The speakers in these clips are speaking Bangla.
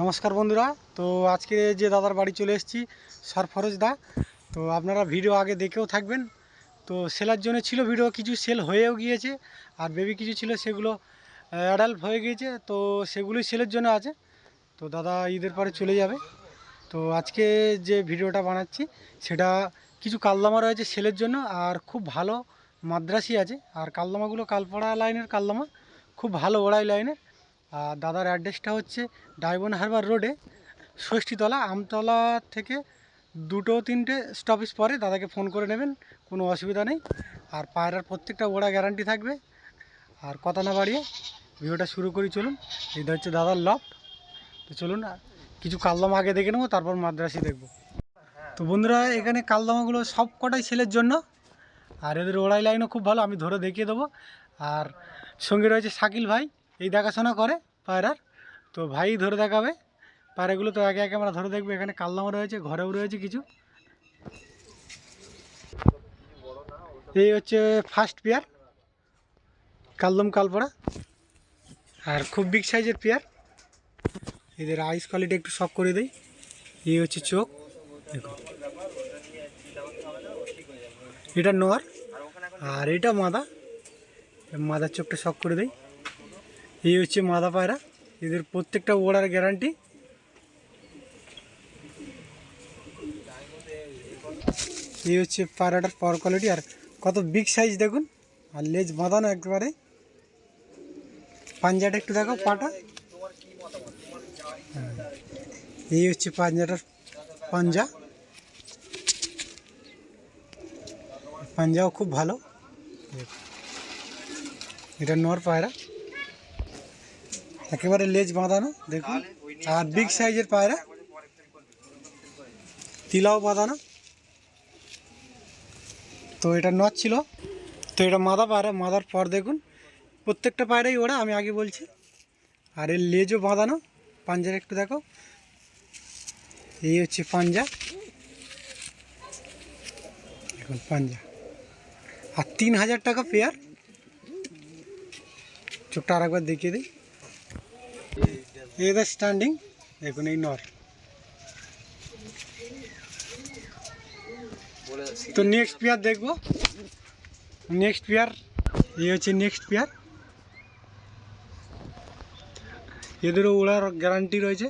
নমস্কার বন্ধুরা। তো আজকে যে দাদার বাড়ি চলে এসেছি, সরফরোজ দা। তো আপনারা ভিডিও আগে দেখেও থাকবেন। তো সেলার জন্য ছিল ভিডিও, কিছু সেল হয়েও গিয়েছে। আর বেবি কিছু ছিল, সেগুলো অ্যাডাল্ট হয়ে গিয়েছে। তো সেগুলোই সেলের জন্য আছে। তো দাদা ঈদের পরে চলে যাবে। তো আজকে যে ভিডিওটা বানাচ্ছি, সেটা কিছু কালদামা রয়েছে সেলের জন্য। আর খুব ভালো মাদ্রাসি আছে। আর কালদামাগুলো কালপাড়া লাইনের কালদামা। খুব ভালো ওড়াই লাইনের। আর দাদার অ্যাড্রেসটা হচ্ছে ডায়মন্ড হারবার রোডে, ষষ্ঠীতলা, আমতলা থেকে দুটো তিনটে স্টপেজ পরে দাদাকে ফোন করে নেবেন, কোনো অসুবিধা নেই। আর পায়রার প্রত্যেকটা ওড়া গ্যারান্টি থাকবে। আর কথা না বাড়িয়ে ভিডিওটা শুরু করি, চলুন। এটা হচ্ছে দাদার লফট। তো চলুন, কিছু কালদামা আগে দেখে নেব, তারপর মাদ্রাসি দেখব। তো বন্ধুরা, এখানে কালদমাগুলো সব কটাই সেলের জন্য। আর এদের ওড়াই লাইনও খুব ভালো, আমি ধরে দেখিয়ে দেবো। আর সঙ্গে রয়েছে শাকিল ভাই, এই দেখাশোনা করে। পায়রার। তো ভাই ধরে দেখাবে। পায়রাগুলো তো একে একে আমরা ধরে দেখব। এখানে কালদামা রয়েছে, ঘরেও রয়েছে কিছু। এই হচ্ছে ফার্স্ট পেয়ার কালদম কালপড়া। আর খুব বিগ সাইজের পেয়ার এদের আইস কোয়ালিটি একটু শক করে দেই। এই হচ্ছে চোখ। দেখুন। এটা নর। আর এটা মাদা। মাদার চোখটা শখ করে দেই। এই হচ্ছে মাদা পায়রা। এদের প্রত্যেকটা ওড়ার গ্যারান্টি এই হচ্ছে পায়রাটার পাওয়ার কোয়ালিটি আর কত বিগ সাইজ দেখুন। আর লেজ বাঁধানো একেবারে। পাঞ্জাটা একটু দেখো পাটা। হ্যাঁ। এই হচ্ছে পাঞ্জাটার পাঞ্জা। পাঞ্জাও খুব ভালো। এটা নর পায়রা। একেবারে লেজ বাঁধানো, দেখুন। আর বিগ সাইজের পায়রা, তিলাও বাঁধানো। তো এটা নর ছিল। তো এটা মাদা পায়রা, মাদার পর দেখুন, প্রত্যেকটা পায়রাই ওরা, আমি আগে বলছি। আর এর লেজও বাঁধানো। পাঞ্জার একটু দেখো। এই হচ্ছে পাঞ্জা। এখন পাঞ্জা। আর তিন হাজার টাকা পেয়ার চোখটা আর একবার দেখিয়ে দিই। এদের স্ট্যান্ডিং দেখুন এই নর। তো নেক্সট পেয়ার দেখব। নেক্সট পেয়ার এই হচ্ছে নেক্সট পেয়ার এদেরও ওড়ার গ্যারান্টি রয়েছে।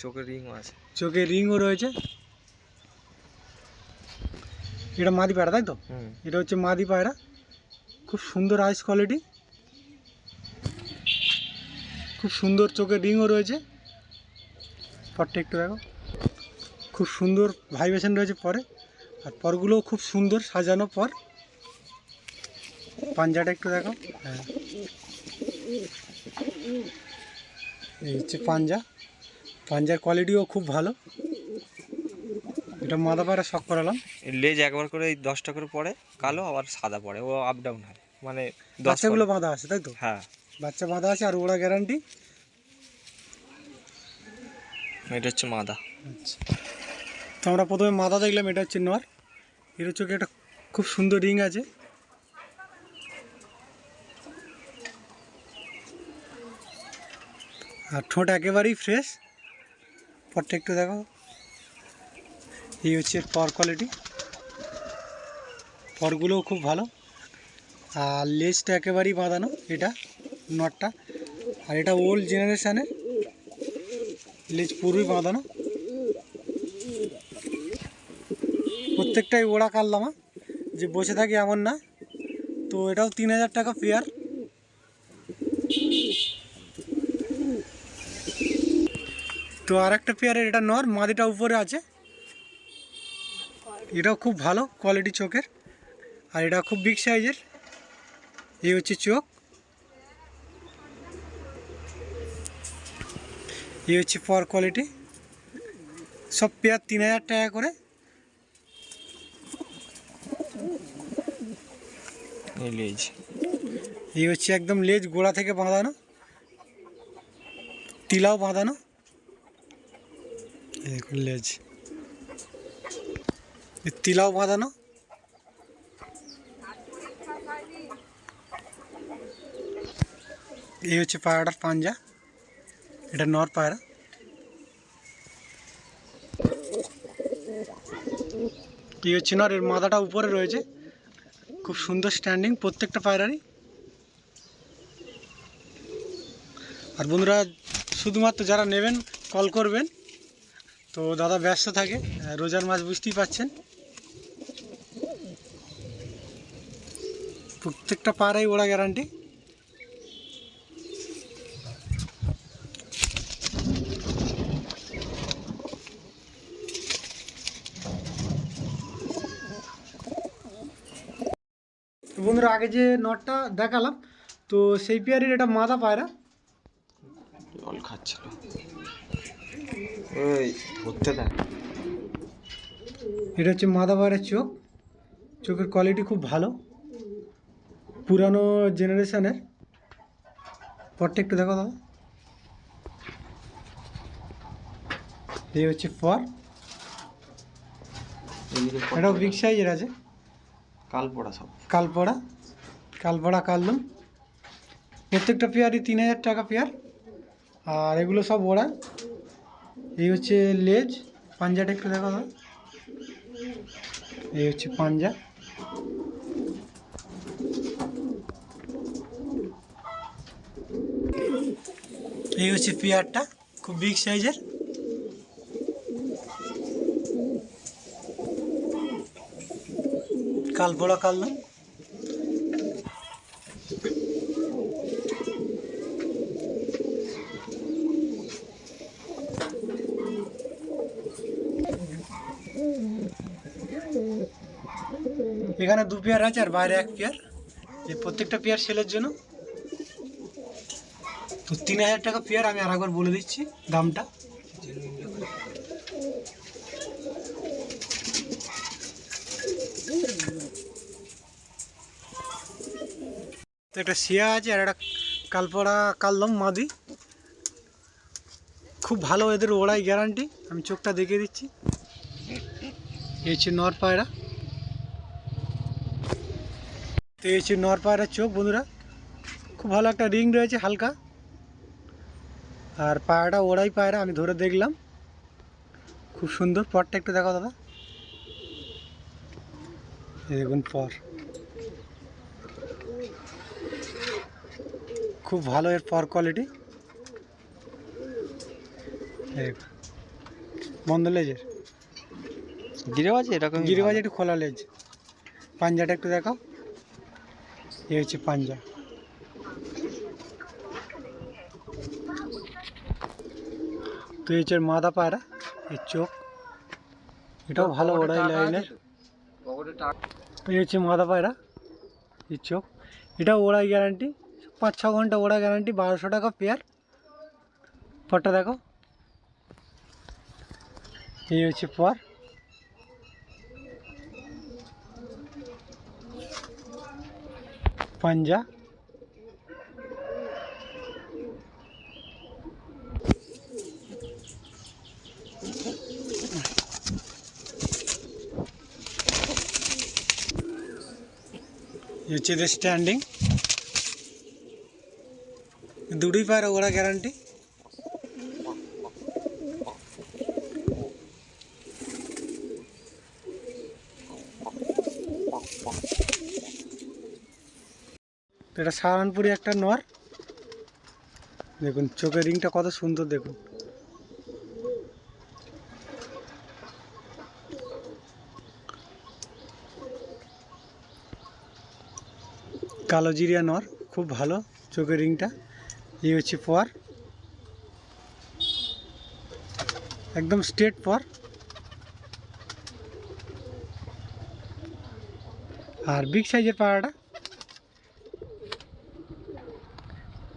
চোখের রিংও আছে। চোখে রিংও রয়েছে। এটা মাদি পায়রা তাই তো? এটা হচ্ছে মাদি পায়রা। খুব সুন্দর আইস কোয়ালিটি খুব সুন্দর চোখের রিংও রয়েছে। পরটা একটু দেখো। খুব সুন্দর ভাইব্রেশন রয়েছে পরে। আর পরগুলোও খুব সুন্দর সাজানো পর। পাঞ্জাটা একটু দেখো। হ্যাঁ। এই হচ্ছে পাঞ্জা। পাঞ্জার কোয়ালিটিও খুব ভালো। এটা মাদা পায়রা শখ করালাম। লেজ একবার করে এই দশটা করে পড়ে কালো আবার সাদা পড়ে ও আপ ডাউন হয় মানে দশ বাচ্চাগুলো বাঁধা আছে তাই তো? হ্যাঁ। বাচ্চা বাঁধা আছে আর ওরা গ্যারান্টি এটা হচ্ছে মাদা আচ্ছা তো আমরা প্রথমে মাথা দেখলাম এটা হচ্ছে নর এর চোখে একটা খুব সুন্দর রিং আছে আর ঠোঁট একেবারেই ফ্রেশ পরটা একটু দেখো এই হচ্ছে এর পর কোয়ালিটি পরগুলোও খুব ভালো আর লেজটা একেবারেই বাঁধানো এটা নটটা আর এটা ওল্ড জেনারেশানের লেজ পুরোই বাঁধানো। প্রত্যেকটাই ওড়া কাললামা যে বসে থাকি এমন না। তো এটাও তিন হাজার টাকা পেয়ার তো আর একটা পেয়ারের এটা নর মাদিটা উপরে আছে। এটাও খুব ভালো কোয়ালিটি চোখের। আর এটা খুব বিগ সাইজের এই হচ্ছে চোখ। এই হচ্ছে পর কোয়ালিটি। সব পেয়ার তিন হাজার টাকা করে। এই লেজ। এই হচ্ছে একদম লেজ গোড়া থেকে বাঁধানো। তিলাও বাঁধানো। এই দেখুন লেজ। এই তিলাও বাঁধানো। এই হচ্ছে পায়রাটার পাঞ্জা। এটা নর পায়রা। কি হচ্ছে নর এর মাথাটা উপরে রয়েছে। খুব সুন্দর স্ট্যান্ডিং প্রত্যেকটা পায়রারই। আর বন্ধুরা, শুধুমাত্র যারা নেবেন কল করবেন। তো দাদা ব্যস্ত থাকে রোজার মাছ বুঝতেই পাচ্ছেন। প্রত্যেকটা পাড়াই ওরা গ্যারান্টি বন্ধুরা আগে যে নটটা দেখালাম তো সেই পেয়ারের এটা মাদা পায়রা। জল খাচ্ছিল। ওই ধরতে দেয় এটা হচ্ছে মাদা পায়রার চোখ। চোখের কোয়ালিটি খুব ভালো। পুরানো জেনারেশনের পরটা একটু দেখো দাদা। এই হচ্ছে পর এটাও বিগ সাইজের আছে। কাল পড়া সব। কালপড়া কালপড়া কালদম। প্রত্যেকটা পেয়ারই তিন হাজার টাকা পেয়ার। আর এগুলো সব ওড়া। এই হচ্ছে লেজ পাঞ্জাটা একটু দেখো এই হচ্ছে পাঞ্জা। এই হচ্ছে পেয়ারটা, খুব বিগ সাইজের কালপড়া কালদম এখানে দু পেয়ার আছে আর বাইরে এক পেয়ার। এই প্রত্যেকটা পেয়ার সেলের জন্য। তো তিন হাজার টাকা পেয়ার আমি আর একবার বলে দিচ্ছি দামটা। তো একটা শিয়া আছে আর একটা কালপড়া কালদম মাদি। খুব ভালো এদের ওড়াই গ্যারান্টি। আমি চোখটা দেখিয়ে দিচ্ছি। এই নর পায়রা। তো এই হচ্ছে নর পায়রার চোখ, বন্ধুরা। খুব ভালো একটা রিং রয়েছে হালকা। আর পায়রাটা ওড়াই পায়রা, আমি ধরে দেখলাম। খুব সুন্দর পরটা একটু দেখো দাদা। দেখুন পর খুব ভালো এর পর কোয়ালিটি। বন্ধ লেজের। গিরেও আছে? এরকম গিরিবাজ একটু খোলা লেজ। পাঞ্জাটা একটু দেখাও। এই হচ্ছে পাঞ্জা। তো এই হচ্ছে মাদা পায়রা এর চোখ। এটাও ভালো ওড়াই লাইনের। এই হচ্ছে মাদা পায়রা এর চোখ। এটাও ওড়াই গ্যারান্টি। পাঁচ ছ ঘণ্টা ওড়া গ্যারান্টি বারোশো টাকা পেয়ার পরটা দেখো। এই হচ্ছে পর। পাঞ্জা। হচ্ছে স্ট্যান্ডিং দুটোই পায়রা ওরা গ্যারান্টি এটা সাহারানপুরি একটা নর। দেখুন, চোখের রিংটা কত সুন্দর, দেখুন। কালো জিরিয়া নর, খুব ভালো, চোখের রিংটা। এই হচ্ছে পর একদম স্ট্রেট পর আর বিগ সাইজের পায়রাটা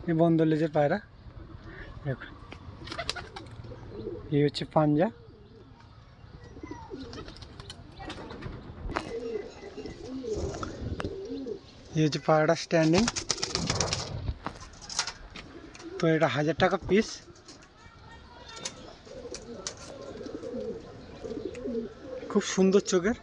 এই বন্ধ লেজের পায়রা দেখুন এই হচ্ছে পাঞ্জা এই হচ্ছে পায়রাটা স্ট্যান্ডিং তো এটা হাজার টাকা পিস খুব সুন্দর চোখের।